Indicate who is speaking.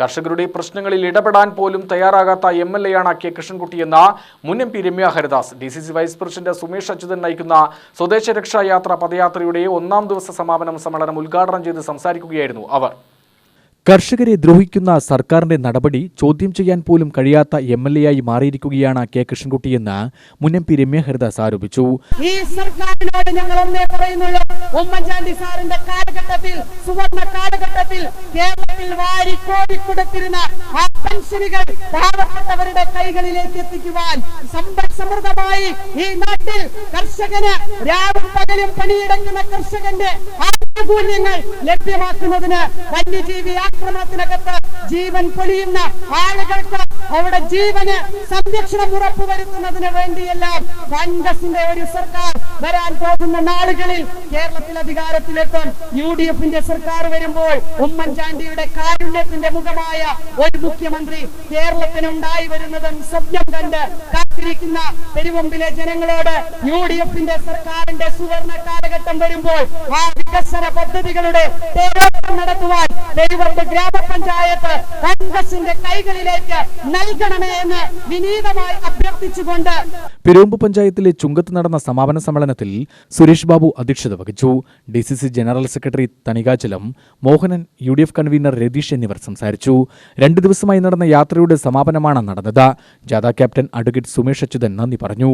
Speaker 1: കർഷകരുടെ പ്രശ്നങ്ങളിൽ ഇടപെടാൻ പോലും തയ്യാറാകാത്ത എം എൽ എയാണ് കെ കൃഷ്ണൻകുട്ടിയെന്ന മുൻ M P Ramya Haridas. D C C vice president Sumesh Achuthan നയിക്കുന്ന സ്വദേശ രക്ഷാ യാത്ര പദയാത്രയുടെ ഒന്നാം ദിവസ സമാപനം സമ്മേളനം ഉദ്ഘാടനം ചെയ്ത് സംസാരിക്കുകയായിരുന്നു അവർ.
Speaker 2: കർഷകരെ ദ്രോഹിക്കുന്ന സർക്കാരിന്റെ നടപടി ചോദ്യം ചെയ്യാൻ പോലും കഴിയാത്ത എം എൽ എ ആയി മാറിയിരിക്കുകയാണ് കെ കൃഷ്ണൻകുട്ടിയെന്ന് മുൻ എം പി രമ്യ ഹരിദാസ് ആരോപിച്ചു.
Speaker 3: ഈ സർക്കാരിനോട് ഞങ്ങൾ ഒന്നേ പറയുന്നുള്ളൂ. ഉമ്മൻചാണ്ടി സാറിന്റെ കാലഘട്ടത്തിൽ സുവർണ കാലഘട്ടത്തിൽ കേരളത്തിൽ വാരി കോരിക്കൊടുത്തിരുന്ന ആ പെൻഷനുകൾ പാവപ്പെട്ടവരുടെ കൈകളിലേക്ക് എത്തിക്കുവാൻ സമ്പൽ സമൃദ്ധമായി ഈ നാട്ടിൽ കർഷകന് രാവും പകലും പണിയെടുക്കുന്ന കർഷകന്റെ ആനുകൂല്യങ്ങൾ ലഭ്യമാക്കുന്നതിന് വന്യജീവി ആക്രമണത്തിനകത്ത് ജീവൻ പൊലിയുന്ന ആളുകൾക്ക് അവരുടെ ജീവന് സംരക്ഷണം ഉറപ്പുവരുത്തുന്നതിന് വേണ്ടിയെല്ലാം കോൺഗ്രസിന്റെ ഒരു സർക്കാർ വരാൻ പോകുന്ന നാളുകളിൽ കേരളത്തിൽ അധികാരത്തിലെത്താൻ യു ഡി എഫിന്റെ സർക്കാർ വരുമ്പോൾ ഉമ്മൻചാണ്ടിയുടെ കാരുണ്യത്തിന്റെ മുഖമായ ഒരു മുഖ്യമന്ത്രി കേരളത്തിനുണ്ടായി വരുന്നതും സ്വപ്നം കണ്ട് കാത്തിരിക്കുന്ന പെരുവമ്പിലെ ജനങ്ങളോട് യു ഡി എഫിന്റെ സർക്കാരിന്റെ സുവർണ കാലഘട്ടം വരുമ്പോൾ ആ വികസന പദ്ധതികളുടെ തേരോട്ടം പെരുവമ്പ് ഗ്രാമപഞ്ചായത്ത് കോൺഗ്രസിന്റെ കൈകളിലേക്ക് നൽകണമേ എന്ന് വിനീതമായി അഭ്യർത്ഥിച്ചുകൊണ്ട്
Speaker 2: പെരുമ്പ് പഞ്ചായത്തിലെ ചുങ്കത്ത് നടന്ന സമാപന സമ്മേളനത്തിൽ സുരേഷ് ബാബു അധ്യക്ഷത വഹിച്ചു. D C C general secretary Thanikachalam Mohanan U D F convener Ratheesh എന്നിവർ സംസാരിച്ചു. രണ്ടു ദിവസമായി നടന്ന യാത്രയുടെ സമാപനമാണ് നടന്നത്. ജാഥ ക്യാപ്റ്റൻ അഡ്വക്കേറ്റ് സുമേഷ് അച്യുതൻ നന്ദി പറഞ്ഞു.